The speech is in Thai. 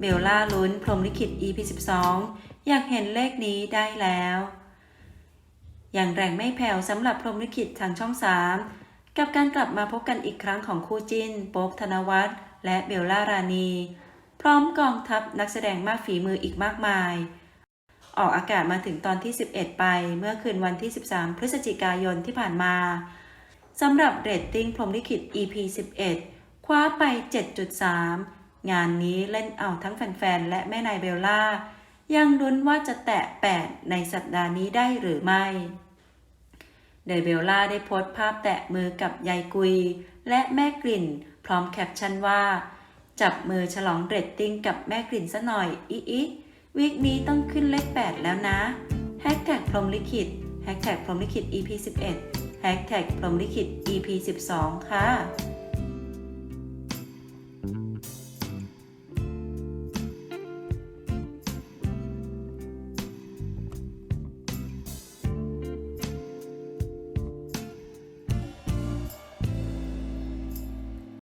เบลล่าลุ้นพรมลิขิต EP 12 อยากเห็นเลขนี้ได้แล้ว อย่างแรงไม่แผ่วสำหรับพรมลิขิตทางช่อง 3 กับการกลับมาพบกันอีกครั้งของคู่จิ้น โป๊บธนวัฒน์และเบลล่ารานีพร้อมกองทัพนักแสดงมากฝีมืออีกมากมาย ออกอากาศมาถึงตอนที่ 11 ไปเมื่อคืนวันที่ 13 พฤศจิกายนที่ผ่านมาสำหรับเรตติ้งพรมลิขิต EP 11 คว้าไป 7.3 งานนี้เล่นเอาทั้งแฟนๆ และแม่นายเบลล่า ยังลุ้นว่าจะแตะ 8 ในสัปดาห์นี้ได้หรือไม่ โดยเบลล่าได้โพสต์ภาพแตะมือกับยายกุย และแม่กลิ่น พร้อมแคปชั่นว่า จับมือฉลองเรตติ้งกับแม่กลิ่นซะหน่อยอีอีวีคนี้ต้องขึ้นเลข 8 แล้วนะแฮชแท็กพรมลิขิตแฮชแท็กพรมลิขิต EP 11แฮชแท็กพรมลิขิต EP 12 ค่ะ